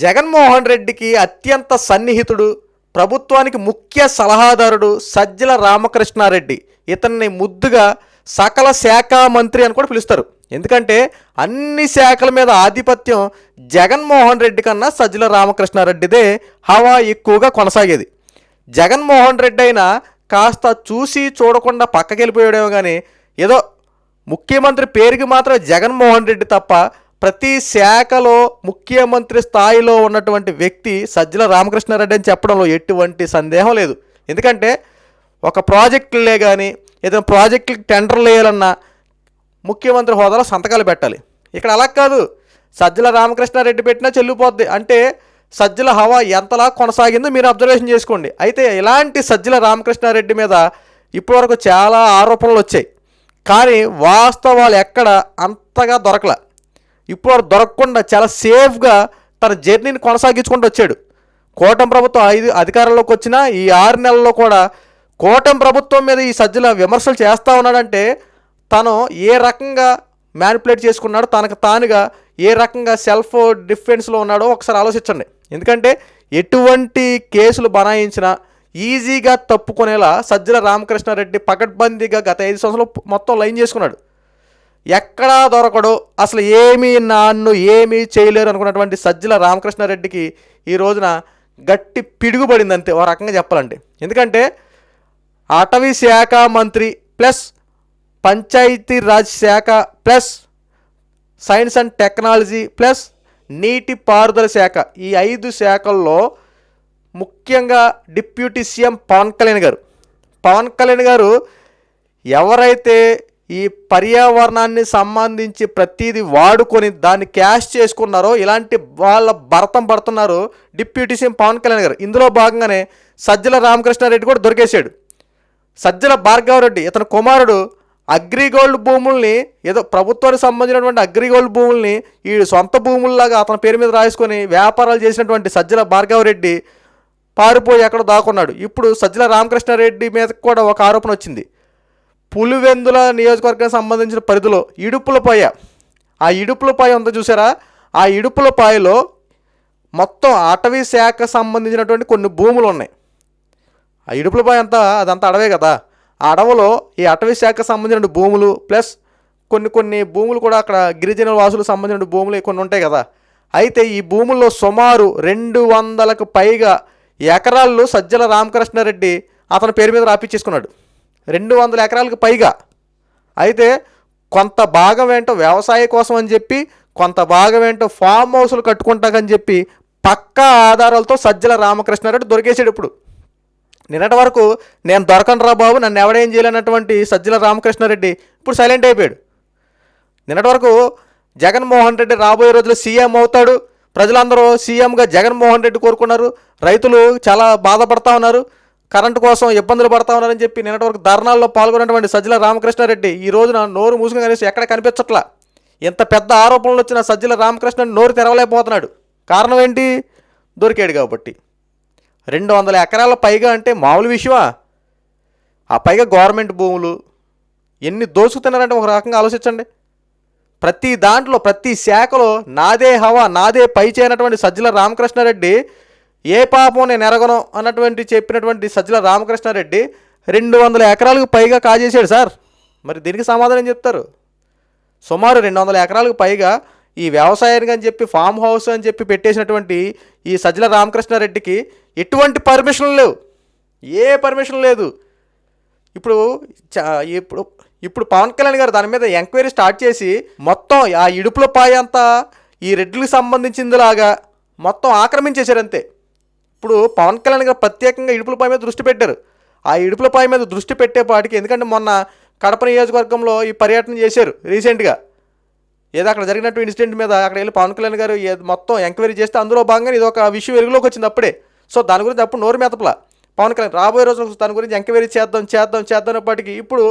జగన్మోహన్ రెడ్డికి అత్యంత సన్నిహితుడు ప్రభుత్వానికి ముఖ్య సలహాదారుడు సజ్జల రామకృష్ణారెడ్డి. ఇతన్ని ముద్దుగా సకల శాఖ మంత్రి అని కూడా పిలుస్తారు. ఎందుకంటే అన్ని శాఖల మీద ఆధిపత్యం జగన్మోహన్ రెడ్డి కన్నా సజ్జల రామకృష్ణారెడ్డిదే హవా ఎక్కువగా కొనసాగేది. జగన్మోహన్ రెడ్డి అయినా కాస్త చూసి చూడకుండా పక్కకి వెళ్ళిపోయాడేమో కానీ ఏదో ముఖ్యమంత్రి పేరుకి మాత్రం జగన్మోహన్ రెడ్డి తప్ప ప్రతి శాఖలో ముఖ్యమంత్రి స్థాయిలో ఉన్నటువంటి వ్యక్తి సజ్జల రామకృష్ణారెడ్డి అని చెప్పడంలో ఎటువంటి సందేహం లేదు. ఎందుకంటే ఒక ప్రాజెక్టులే కానీ ఏదైనా ప్రాజెక్టులకు టెండర్లు వేయాలన్నా ముఖ్యమంత్రి హోదాలో సంతకాలు పెట్టాలి. ఇక్కడ అలా కాదు. సజ్జల రామకృష్ణారెడ్డి పెట్టినా చెల్లిపోద్ది. అంటే సజ్జల హవా ఎంతలా కొనసాగిందో మీరు అబ్జర్వేషన్ చేసుకోండి. అయితే ఇలాంటి సజ్జల రామకృష్ణారెడ్డి మీద ఇప్పటివరకు చాలా ఆరోపణలు వచ్చాయి. కానీ వాస్తవాలు ఎక్కడ అంతగా దొరకలే. ఇప్పుడు దొరకకుండా చాలా సేఫ్గా తన జర్నీని కొనసాగించుకుంటూ వచ్చాడు. కోటం ప్రభుత్వం ఐదు అధికారంలోకి వచ్చినా ఈ ఆరు నెలల్లో కూడా కోటం ప్రభుత్వం మీద ఈ సజ్జల విమర్శలు చేస్తూ ఉన్నాడంటే తను ఏ రకంగా మ్యానిపులేట్ చేసుకున్నాడో తనకు తానుగా ఏ రకంగా సెల్ఫ్ డిఫెన్స్లో ఉన్నాడో ఒకసారి ఆలోచించండి. ఎందుకంటే ఎటువంటి కేసులు బనాయించినా ఈజీగా తప్పుకునేలా సజ్జల రామకృష్ణారెడ్డి పకడ్బందీగా గత ఐదు సంవత్సరాలు మొత్తం లైన్ చేసుకున్నాడు. ఎక్కడా దొరకడు. అసలు ఏమీ నాన్ను ఏమీ చేయలేరు అనుకున్నటువంటి సజ్జల రామకృష్ణారెడ్డికి ఈ రోజున గట్టి పిడుగుపడింది అంతే ఓ రకంగా చెప్పాలండి ఎందుకంటే అటవీ శాఖ మంత్రి ప్లస్ పంచాయతీ రాజ్ శాఖ plus science and technology plus నీటి పారుదల శాఖ ఈ ఐదు శాఖల్లో ముఖ్యంగా డిప్యూటీ సీఎం పవన్ కళ్యాణ్ గారు. పవన్ కళ్యాణ్ గారు ఎవరైతే ఈ పర్యావరణాన్ని సంబంధించి ప్రతిదీ వాడుకొని దాన్ని క్యాష్ చేసుకున్నారో ఇలాంటి వాళ్ళ భరతం పడుతున్నారు డిప్యూటీ సీఎం పవన్ కళ్యాణ్ గారు. ఇందులో భాగంగానే సజ్జల రామకృష్ణారెడ్డి కూడా దొరికేశాడు. సజ్జల భార్గవరెడ్డి ఇతని కుమారుడు అగ్రిగోల్డ్ భూముల్ని ఏదో ప్రభుత్వానికి సంబంధించినటువంటి అగ్రిగోల్డ్ భూముల్ని ఈ సొంత భూముల్లాగా అతని పేరు మీద రాసుకొని వ్యాపారాలు చేసినటువంటి సజ్జల భార్గవరెడ్డి పారిపోయి ఎక్కడ దాక్కున్నాడు. ఇప్పుడు సజ్జల రామకృష్ణారెడ్డి మీద కూడా ఒక ఆరోపణ వచ్చింది. పులివెందుల నియోజకవర్గానికి సంబంధించిన పరిధిలో ఇడుపులపాయ ఆ ఇడుపులపాయ ఉందో చూసారా ఆ ఇడుపులపాయలో మొత్తం అటవీ శాఖ సంబంధించినటువంటి కొన్ని భూములు ఉన్నాయి. ఆ ఇడుపులపాయ అంతా అదంతా అడవే కదా. ఆ అడవిలో ఈ అటవీ శాఖకు సంబంధించిన భూములు ప్లస్ కొన్ని కొన్ని భూములు కూడా అక్కడ గిరిజన వాసులకు సంబంధించిన భూములు కొన్ని ఉంటాయి కదా. అయితే ఈ భూముల్లో సుమారు రెండు వందలకు పైగా ఎకరాల్లో సజ్జల రామకృష్ణారెడ్డి అతని పేరు మీద రాపిచ్చేసుకున్నాడు. రెండు వందల ఎకరాలకు పైగా. అయితే కొంత భాగం ఏంటో వ్యవసాయ కోసం అని చెప్పి కొంత భాగం ఏంటో ఫామ్ హౌస్లు కట్టుకుంటాకని చెప్పి పక్కా ఆధారాలతో సజ్జల రామకృష్ణారెడ్డి దొరికేసాడు ఇప్పుడు. నిన్నటి వరకు నేను దొరకను రా బాబు నన్ను ఎవడేం చేయలేనటువంటి సజ్జల రామకృష్ణారెడ్డి ఇప్పుడు సైలెంట్ అయిపోయాడు. నిన్నటి వరకు జగన్మోహన్ రెడ్డి రాబోయే రోజుల్లో సీఎం అవుతాడు. ప్రజలందరూ సీఎంగా జగన్మోహన్ రెడ్డి కోరుకున్నారు. రైతులు చాలా బాధపడతా ఉన్నారు. కరెంటు కోసం ఇబ్బందులు పడతా ఉన్నారని చెప్పి నిన్నటి వరకు ధర్నాల్లో పాల్గొన్నటువంటి సజ్జల రామకృష్ణారెడ్డి ఈ రోజున నోరు మూసుకుని కనీసం ఎక్కడ కనిపించట్లా? ఇంత పెద్ద ఆరోపణలు వచ్చిన సజ్జల రామకృష్ణ నోరు తెరవలేకపోతున్నాడు. కారణం ఏంటి? దొరికాడు కాబట్టి. రెండు వందల ఎకరాల పైగా అంటే మామూలు విషయమా? ఆ పైగా గవర్నమెంట్ భూములు ఎన్ని దోచుకుతున్నారంటే ఒక రకంగా ఆలోచించండి. ప్రతి దాంట్లో ప్రతి శాఖలో నాదే హవా నాదే పై చేయనటువంటి సజ్జల రామకృష్ణారెడ్డి ఏ పాపం నేను ఎరగను అన్నటువంటి చెప్పినటువంటి సజ్జల రామకృష్ణారెడ్డి రెండు వందల ఎకరాలకు పైగా కాజేశాడు సార్. మరి దీనికి సమాధానం చెప్తారు? సుమారు రెండు వందల ఎకరాలకు పైగా ఈ వ్యవసాయానికి అని చెప్పి ఫామ్ హౌస్ అని చెప్పి పెట్టేసినటువంటి ఈ సజ్జల రామకృష్ణారెడ్డికి ఎటువంటి పర్మిషన్లు లేవు. ఏ పర్మిషన్ లేదు. ఇప్పుడు చ- ఇప్పుడు ఇప్పుడు పవన్ కళ్యాణ్ గారు దాని మీద ఎంక్వైరీ స్టార్ట్ చేసి మొత్తం ఆ ఇడుపుల పాయ అంతా ఈ రెడ్లకు సంబంధించిందిలాగా మొత్తం ఆక్రమించేశారంతే ఇప్పుడు పవన్ కళ్యాణ్ గారు ప్రత్యేకంగా ఇడుపులపాయ మీద దృష్టి పెట్టారు. ఆ ఇడుపులపై మీద దృష్టి పెట్టేపాటికి ఎందుకంటే మొన్న కడప నియోజకవర్గంలో ఈ పర్యటన చేశారు రీసెంట్గా. ఏదో అక్కడ జరిగినట్టు ఇన్సిడెంట్ మీద అక్కడ వెళ్ళి పవన్ కళ్యాణ్ గారు మొత్తం ఎంక్వైరీ చేస్తే అందులో భాగంగా ఇది ఒక విషయం వెలుగులోకి వచ్చింది అప్పుడే. సో దాని గురించి అప్పుడు నోరు మెతపలా. పవన్ కళ్యాణ్ రాబోయే రోజు దాని గురించి ఎంక్వైరీ చేద్దాం చేద్దాం చేద్దాం అనేప్పటికీ ఇప్పుడు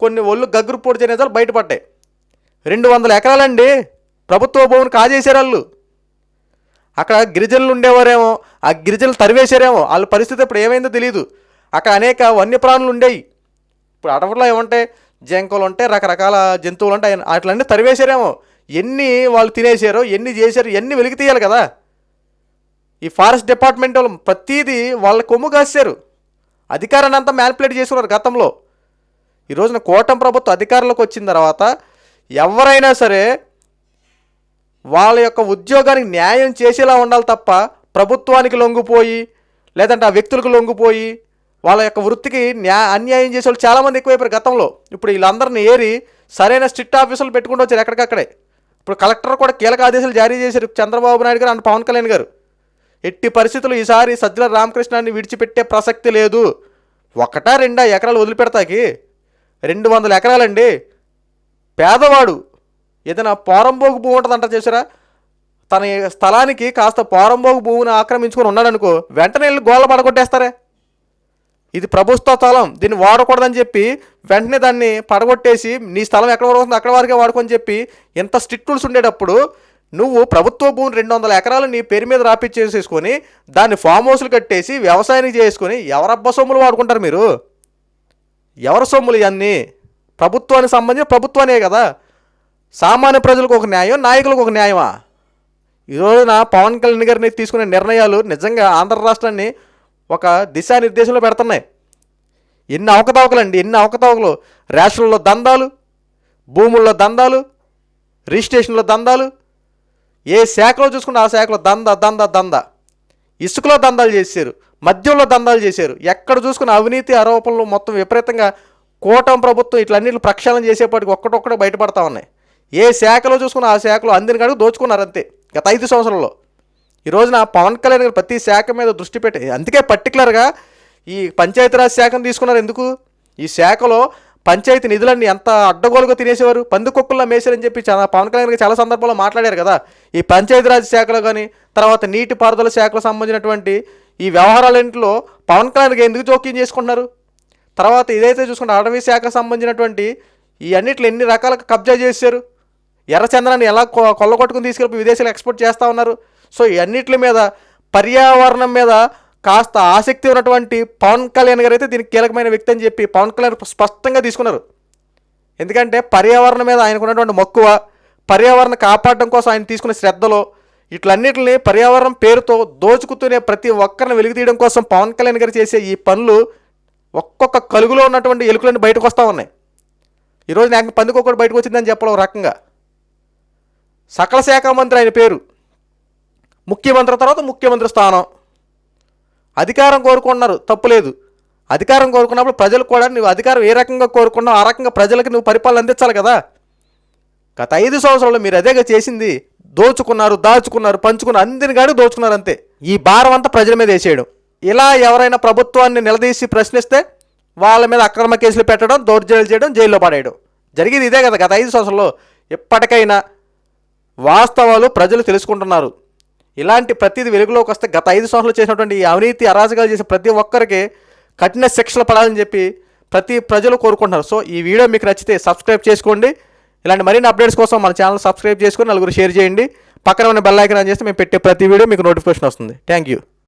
కొన్ని ఒళ్ళు గగ్గురు పొడి చేనేతలు బయటపడ్డాయి. రెండు వందల ఎకరాలండి. ప్రభుత్వ భూమిని కాజేశారు వాళ్ళు. అక్కడ గిరిజనులు ఉండేవారేమో ఆ గిరిజనులు తరివేశారేమో. వాళ్ళ పరిస్థితి ఇప్పుడు ఏమైందో తెలియదు అక్కడ అనేక వన్యప్రాణులు ఉండేవి ఇప్పుడు అడవుల్లో ఏమంటాయి జంకలు ఉంటాయి రకరకాల జంతువులు ఉంటాయి అట్లన్నీ తరివేశారేమో. ఎన్ని వాళ్ళు తినేశారో ఎన్ని చేశారో ఎన్ని వెలికి తీయాలి కదా. ఈ ఫారెస్ట్ డిపార్ట్మెంట్ వాళ్ళు ప్రతిదీ వాళ్ళ కొమ్ము కాశారు అధికారాన్ని అంతా మ్యానిపులేట్ చేసుకున్నారు గతంలో. ఈ రోజున కూటమి ప్రభుత్వం అధికారంలోకి వచ్చిన తర్వాత ఎవరైనా సరే వాళ్ళ యొక్క ఉద్యోగానికి న్యాయం చేసేలా ఉండాలి తప్ప ప్రభుత్వానికి లొంగిపోయి లేదంటే ఆ వ్యక్తులకు లొంగిపోయి వాళ్ళ యొక్క వృత్తికి న్యా అన్యాయం చేసే వాళ్ళు చాలామంది ఎక్కువైపోయారు గతంలో. ఇప్పుడు వీళ్ళందరిని ఏరి సరైన స్ట్రిక్ట్ ఆఫీసులు పెట్టుకుంటూ వచ్చారు ఎక్కడికక్కడే. ఇప్పుడు కలెక్టర్ కూడా కీలక ఆదేశాలు జారీ చేశారు చంద్రబాబు నాయుడు గారు అండ్ పవన్ కళ్యాణ్ గారు. ఎట్టి పరిస్థితులు ఈసారి సజ్జల రామకృష్ణాన్ని విడిచిపెట్టే ప్రసక్తి లేదు. ఒకటా రెండా ఎకరాలు వదిలిపెడతాకి? రెండు వందల ఎకరాలండి. పేదవాడు ఏదైనా పోరంబోగు భూమి ఉంటుందంట చేశారా తన స్థలానికి కాస్త పోరంబోగు భూమిని ఆక్రమించుకొని ఉన్నాడనుకో వెంటనే వెళ్ళి గోళ్ళ పడగొట్టేస్తారే? ఇది ప్రభుత్వ స్థలం దీన్ని వాడకూడదని చెప్పి వెంటనే దాన్ని పడగొట్టేసి నీ స్థలం ఎక్కడ వరకు వస్తుందో అక్కడ వరకే వాడుకొని చెప్పి ఎంత స్ట్రిక్ట్ రూల్స్ ఉండేటప్పుడు నువ్వు ప్రభుత్వ భూమిని రెండు వందల ఎకరాలు నీ పేరు మీద రాపిచ్చేసేసుకొని దాన్ని ఫామ్ హౌస్లు కట్టేసి వ్యవసాయానికి చేసుకొని ఎవరబ్బ సొమ్ములు వాడుకుంటారు మీరు? ఎవరి సొమ్ములు ఇవన్నీ? ప్రభుత్వానికి సంబంధించి ప్రభుత్వానే కదా. సామాన్య ప్రజలకు ఒక న్యాయం నాయకులకు ఒక న్యాయమా? ఈ రోజున పవన్ కళ్యాణ్ గారిని తీసుకునే నిర్ణయాలు నిజంగా ఆంధ్ర రాష్ట్రాన్ని ఒక దిశానిర్దేశంలో పెడుతున్నాయి. ఎన్ని అవకతవకలండి ఎన్ని అవకతవకలు. రేషన్లో దందాలు భూముల్లో దందాలు రిజిస్ట్రేషన్లో దందాలు. ఏ శాఖలో చూసుకుంటే ఆ శాఖలో దంద దంద దంద. ఇసుకలో దందాలు చేశారు మద్యంలో దందాలు చేశారు. ఎక్కడ చూసుకున్న అవినీతి ఆరోపణలు మొత్తం విపరీతంగా కూటమి ప్రభుత్వం ఇట్లన్నిట్లు ప్రక్షాళన చేసేపాటికి ఒక్కటొక్కటి బయటపడతా ఉన్నాయి. ఏ శాఖలో చూసుకున్న ఆ శాఖలో అందిన కాడికి దోచుకున్నారు అంతే. గత ఐదు సంవత్సరాల్లో. ఈ రోజున పవన్ కళ్యాణ్ గారు ప్రతి శాఖ మీద దృష్టి పెట్టి అందుకే పర్టికులర్గా ఈ పంచాయతీరాజ్ శాఖను తీసుకున్నారు ఎందుకు? ఈ శాఖలో పంచాయతీ నిధులన్నీ ఎంత అడ్డగోలుగా తినేసేవారు? పందుకొక్కుల్లో మేసారని చెప్పి చాలా పవన్ కళ్యాణ్ గారు చాలా సందర్భాల్లో మాట్లాడారు కదా. ఈ పంచాయతీరాజ్ శాఖలో కానీ తర్వాత నీటిపారుదల శాఖకు సంబంధించినటువంటి ఈ వ్యవహారాలింటిలో పవన్ కళ్యాణ్ గారు ఎందుకు జోక్యం చేసుకుంటున్నారు? తర్వాత ఇదైతే చూసుకుంటే అటవీ శాఖకు సంబంధించినటువంటి ఈ అన్నిట్లో ఎన్ని రకాలుగా కబ్జా చేశారు? ఎర్రచందనాన్ని ఎలా కొల్లగొట్టుకుని తీసుకెళ్ళి విదేశాలు ఎక్స్పోర్ట్ చేస్తూ ఉన్నారు. సో ఇవన్నిటి మీద పర్యావరణం మీద కాస్త ఆసక్తి ఉన్నటువంటి పవన్ కళ్యాణ్ గారు అయితే దీనికి కీలకమైన వ్యక్తి అని చెప్పి పవన్ కళ్యాణ్ స్పష్టంగా తీసుకున్నారు. ఎందుకంటే పర్యావరణం మీద ఆయనకు ఉన్నటువంటి మక్కువ పర్యావరణ కాపాడడం కోసం ఆయన తీసుకున్న శ్రద్ధలో ఇట్లన్నిటిని పర్యావరణం పేరుతో దోచుకుతూనే ప్రతి ఒక్కరిని వెలుగుతీయడం కోసం పవన్ కళ్యాణ్ గారు చేసే ఈ పనులు ఒక్కొక్క కలుగులో ఉన్నటువంటి ఎలుకలన్నీ బయటకు వస్తూ ఉన్నాయి ఈరోజు నాకు పందుకొకటి బయటకు వచ్చిందని చెప్పడం రకంగా. సకల శాఖ మంత్రి ఆయన పేరు. ముఖ్యమంత్రి తర్వాత ముఖ్యమంత్రి స్థానం. అధికారం కోరుకున్నారు తప్పులేదు అధికారం కోరుకున్నప్పుడు ప్రజలు కూడా నువ్వు అధికారం ఏ రకంగా కోరుకున్నావు ఆ రకంగా ప్రజలకు నువ్వు పరిపాలన అందించాలి కదా. గత ఐదు సంవత్సరాలు మీరు అదేగా చేసింది దోచుకున్నారు దాచుకున్నారు పంచుకున్నారు అందరిని కానీ దోచుకున్నారు అంతే. ఈ భారం అంతా ప్రజల మీద వేసేయడం. ఇలా ఎవరైనా ప్రభుత్వాన్ని నిలదీసి ప్రశ్నిస్తే వాళ్ళ మీద అక్రమ కేసులు పెట్టడం దౌర్జన్యాలు చేయడం జైల్లో పడేయడం. జరిగేది ఇదే కదా గత ఐదు సంవత్సరాల్లో. ఎప్పటికైనా వాస్తవాలు ప్రజలు తెలుసుకుంటున్నారు. ఇలాంటి ప్రతిది వెలుగులోకి వస్తే గత ఐదు సంవత్సరాలు చేసినటువంటి ఈ అవినీతి అరాజకాలు చేసే ప్రతి ఒక్కరికి కఠిన శిక్షలు పడాలని చెప్పి ప్రతి ప్రజలు కోరుకుంటున్నారు. సో ఈ వీడియో మీకు నచ్చితే సబ్స్క్రైబ్ చేసుకోండి. ఇలాంటి మరిన్ని అప్డేట్స్ కోసం మన ఛానల్ సబ్స్క్రైబ్ చేసుకొని నలుగురు షేర్ చేయండి. పక్కన ఉన్న బెల్ ఐకాన్ చేస్తే మేము పెట్టే ప్రతి వీడియో మీకు నోటిఫికేషన్ వస్తుంది. Thank you.